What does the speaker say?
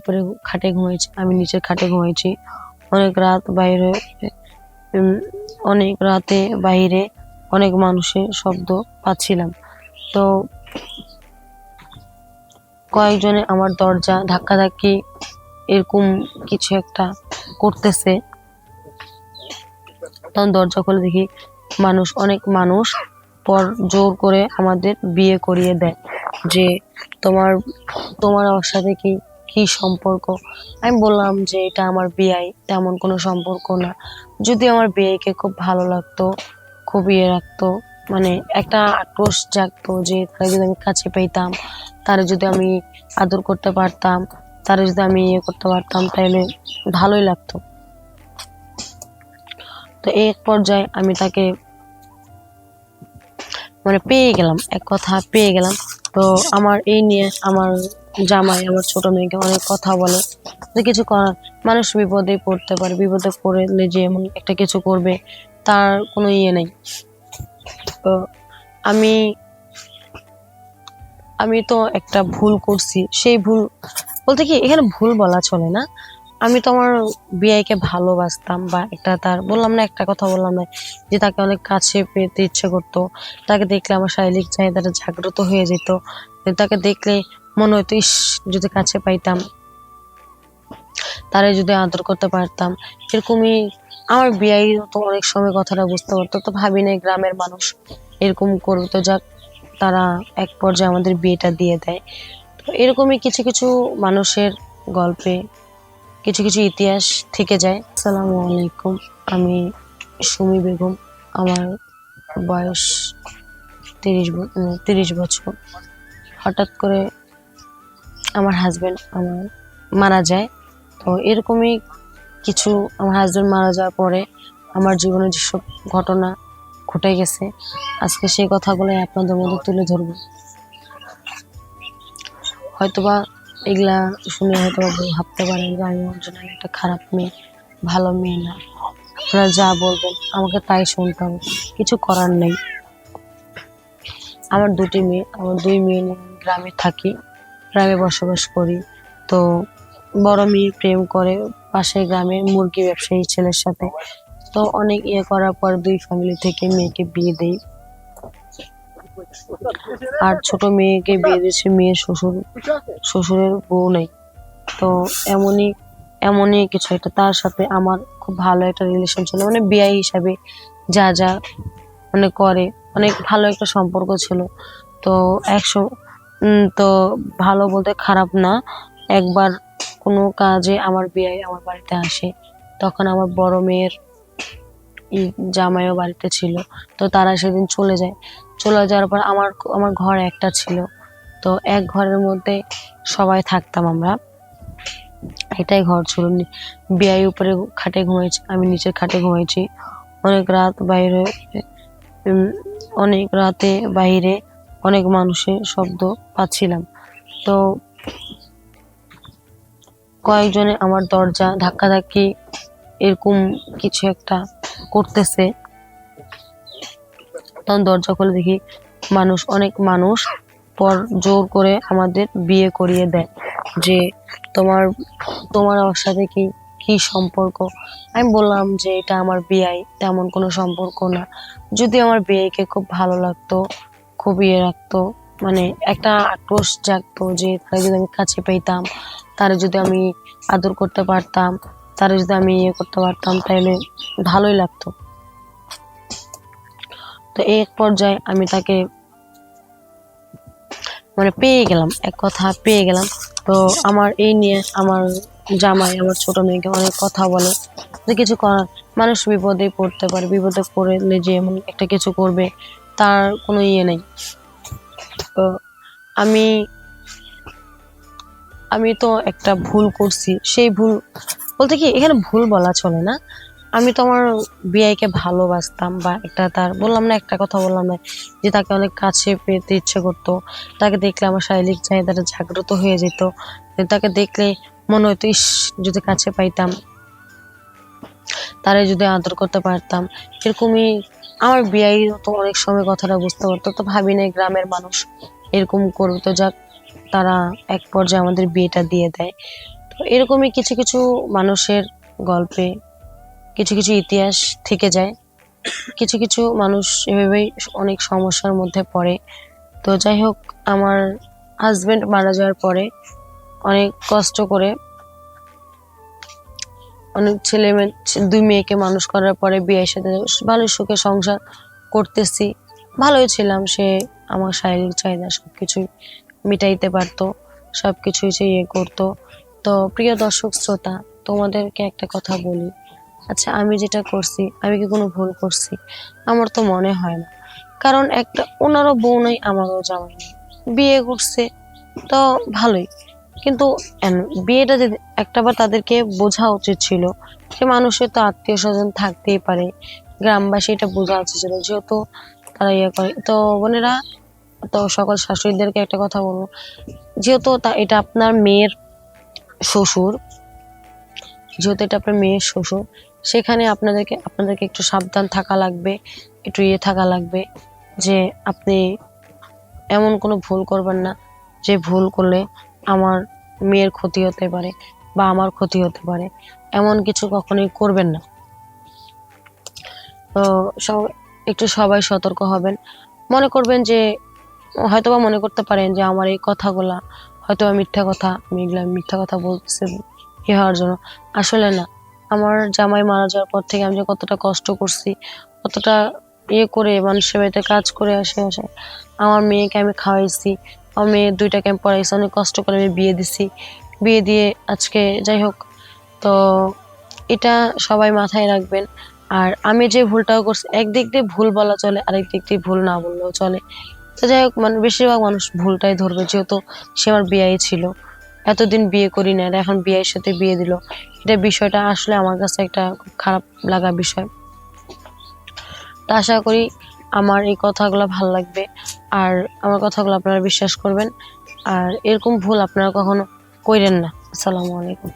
উপরে খাটে ঘুমাইছে, আমি নিচের খাটে ঘুমাইছি। অনেক রাত বাইরে অনেক রাতে বাইরে অনেক মানুষের শব্দ পাচ্ছিলাম। তো কয়েকজনে আমার দরজা ধাক্কাধাক্কি এরকম কিছু একটা করতেছে। তখন দরজা খুলে দেখি মানুষ, অনেক মানুষ পর জোর করে আমাদের বিয়ে করিয়ে দেয় যে তোমার তোমার আমার সাথে কি কি সম্পর্ক। আমি বললাম যে, এটা আমার বিয়াই, তেমন কোনো সম্পর্ক না। যদি আমার বিয়েকে খুব ভালো লাগতো, খুব ইয়ে রাখতো মানে একটা আক্রোশ জাগতো যে তারা যদি আমি কাছে পেতাম তারা যদি আমি আদর করতে পারতাম, তারা যদি আমি ইয়ে করতে পারতাম তাহলে ভালোই লাগতো। তো এক পর্যায়ে আমি তাকে মানে পেয়ে গেলাম, এক কথা পেয়ে গেলাম। তো আমার এই নিয়ে আমার জামাই আমার ছোট মেয়েকে অনেক কথা বলে, যে কিছু করার, মানুষ বিপদে পড়তে পারে, বিপদে পড়লে যে এমন একটা কিছু করবে, তার কোনো ইয়ে নেই। তো আমি আমি তো একটা ভুল করছি, সেই ভুল, বলতে কি এখানে ভুল বলা চলে না। আমি তো আমার বিআইকে ভালোবাসতাম বা একটা তার, বললাম না, একটা কথা বললাম না, যে তাকে অনেক কাছে পেতে ইচ্ছে করতো, তাকে দেখলে আমার শারীরিক চাহিদাটা জাগ্রত হয়ে যেত তাকে দেখলে মনে হতো, ইস, যদি কাছে পাইতাম, তারে যদি আদর করতে পারতাম। এরকমই আমার বিয়াই তো অনেক সময় কথাটা বুঝতে পারতো, তো ভাবি নাই গ্রামের মানুষ এরকম করবে। যাক, তারা এক পর্যায়ে আমাদের বিয়েটা দিয়ে দেয়। তো এরকমই কিছু কিছু মানুষের গল্পে কিছু কিছু ইতিহাস থেকে যায়। আসসালামু আলাইকুম, আমি সুমি বেগম, আমার বয়স তিরিশ তিরিশ বছর। হঠাৎ করে আমার হাজব্যান্ড আমার মারা যায়। তো এরকমই কিছু আমার হাজব্যান্ড মারা যাওয়ার পরে আমার জীবনে যেসব ঘটনা ঘটে গেছে, আজকে সেই কথাগুলো আপনাদের মধ্যে তুলে ধরবো। হয়তোবা এগুলা শুনে হয়তো ভাবতে পারেন যে আমি ওর জন্য একটা খারাপ মেয়ে, ভালো মেয়ে না। আপনারা যা বলবেন, আমাকে তাই শুনতে হবে, কিছু করার নেই। আমার দুটি মেয়ে, আমার দুই মেয়ে গ্রামে থাকি। গ্রামে বসবাস করি। তো বড় মেয়ে প্রেম করে পাশের গ্রামের মুরগি ব্যবসায়ী ছেলের সাথে। তো অনেক ইয়ে করার পর দুই ফ্যামিলি থেকে মেয়েকে বিয়ে দেই। আর ছোট মেয়েকে বিয়ে দিয়েছে মেয়ের শ্বশুর, শ্বশুরের বউ নেই। তো এমনই এমনই কিছু একটা। তার সাথে আমার খুব ভালো একটা রিলেশন ছিল। মানে বিয়ে হিসাবে যা যা মানে করে। অনেক ভালো একটা সম্পর্ক ছিল। তো একশো তো ভালো বলতে খারাপ না। একবার কোনো কাজে আমার বিয়ে আমার বাড়িতে আসে, তখন আমার বড় মেয়ের জামাইও বাড়িতে ছিল, তো তারা সেদিন চলে যায়। চলে যাওয়ার পর আমার আমার ঘর একটা ছিল, তো এক ঘরের মধ্যে সবাই থাকতাম আমরা। এটাই ঘর ছিল। বিয়াই উপরে খাটে ঘুমাইছি, আমি নিচের খাটে ঘুমাইছি। অনেক রাত বাইরে অনেক রাতে বাইরে অনেক মানুষের শব্দ পাচ্ছিলাম। তো কয়েকজনে আমার দরজা ধাক্কাধাক্কি এরকম কিছু একটা করতেছে। তখন দরজা খুলে দেখি মানুষ, অনেক মানুষ পর জোর করে আমাদের বিয়ে করিয়ে দেয় যে তোমার তোমার আমার সাথে কি কি সম্পর্ক? আমি বললাম যে এটা আমার বিয়াই তেমন কোনো সম্পর্ক না। যদি আমার বিয়েকে খুব ভালো লাগতো খুব ইয়ে রাখতো মানে একটা আক্রোশ জাগতো যে তারা যদি আমি কাছে পেতাম, তারা যদি আমি আদর করতে পারতাম, তারা যদি আমি ইয়ে করতে পারতাম, তাহলে ভালোই লাগতো। তো এক পর্যায়ে আমি তাকে মানে পেয়ে গেলাম, এক কথা পেয়ে গেলাম। তো আমার এই নিয়ে আমার জামাই, আমার ছোট মেয়েকে অনেক কথা বলে যে কিছু করার, মানুষ বিপদে পড়তে পারে, বিপদে পড়লে যে এমন একটা কিছু করবে তার কোনো ইয়ে নেই। তো আমি আমি তো একটা ভুল করছি। সেই ভুল, বলতে কি এখানে ভুল বলা চলে না। আমি তো আমার বিআইকে ভালোবাসতাম বা একটা তার, বললাম না একটা কথা বললাম না, যে তাকে অনেক কাছে পেতে ইচ্ছে করতো। তাকে দেখলে আমার শারীরিক চাহিদাটা জাগ্রত হয়ে যেত। তাকে দেখলে মনে হতো, ইস, যদি কাছে পাইতাম, তারে যদি আদর করতে পারতাম। এরকমই আমার বিয়াই তো অনেক সময় কথাটা বুঝতে পারতো, তো ভাবি নাই গ্রামের মানুষ এরকম করবে তো যাক, তারা এক পর্যায়ে আমাদের বিয়েটা দিয়ে দেয়। তো এরকমই কিছু কিছু মানুষের গল্পে কিছু কিছু ইতিহাস থেকে যায়। কিছু কিছু মানুষ এভাবেই অনেক সমস্যার মধ্যে পড়ে। তো যাই হোক, আমার হাজব্যান্ড মারা যাওয়ার পরে অনেক কষ্ট করে অনেক ছেলে মেয়ে, দুই মেয়েকে মানুষ করার পরে বিয়ের সাথে ভালোই সুখে সংসার করতেছি। ভালোই ছিলাম, সে আমার শারীরিক চাহিদা সব কিছুই মিটাইতে পারতো সব কিছুই সে ইয়ে করতো। তো প্রিয় দর্শক, শ্রোতা, তোমাদেরকে একটা কথা বলি। আচ্ছা আমি যেটা করছি, আমি কি কোনো ভুল করছি? আমার তো মনে হয় না। কারণ একটা ওনারও বউ আমারও জামাই বিয়ে করছে, তো ভালোই। কিন্তু বিয়েটা যদি একটাবার তাদেরকে বোঝা উচিত ছিল যে মানুষের তো আত্মীয় স্বজন থাকতেই পারে। গ্রামবাসী এটা বোঝা উচিত ছিল, যেহেতু তারা ইয়ে করে। তো বোনেরা, তো সকল শাশুড়িদেরকে একটা কথা বলব, যেহেতু তা- এটা আপনার মেয়ের শ্বশুর, যেহেতু এটা আপনার মেয়ের শ্বশুর, সেখানে আপনাদেরকে আপনাদেরকে একটু সাবধান থাকা লাগবে, একটু ইয়ে থাকা লাগবে, যে আপনি এমন কোনো ভুল করবেন না, যে ভুল করলে আমার মেয়ের ক্ষতি হতে পারে বা আমার ক্ষতি হতে পারে, এমন কিছু কখনোই করবেন না। তো সব, একটু সবাই সতর্ক হবেন। মনে করবেন যে, হয়তোবা মনে করতে পারেন যে, আমার এই কথাগুলা হয়তো মিথ্যা কথা, আমি এগুলা মিথ্যা কথা বলতেছি ইয়ে হওয়ার জন্য। আসলে না, আমার জামাই মারা যাওয়ার পর থেকে আমি যে কতটা কষ্ট করছি, কতটা ইয়ে করে মানুষের বাড়িতে কাজ করে আসে আসে, আমার মেয়েকে আমি খাওয়াইছি আমার মেয়ে দুইটাকে আমি পড়াইছি, অনেক কষ্ট করে আমি বিয়ে দিছি। বিয়ে দিয়ে আজকে যাই হোক, তো এটা সবাই মাথায় রাখবেন। আর আমি যে ভুলটাও করছি, একদিক দিয়ে ভুল বলা চলে, আরেক দিক দিয়ে ভুল না বললেও চলে। তো যাই হোক মানে বেশিরভাগ মানুষ ভুলটাই ধরবে, যেহেতু সে আমার বিয়াই ছিল। এতদিন বিয়ে করি না আর এখন বিয়ের সাথে বিয়ে দিল। এটা বিষয়টা আসলে আমার কাছে একটা খারাপ লাগা বিষয়। তো আশা করি আমার এই কথাগুলো ভালো লাগবে আর আমার কথাগুলো আপনারা বিশ্বাস করবেন। আর এরকম ভুল আপনারা কখনো কইরেন না। আসসালামু আলাইকুম।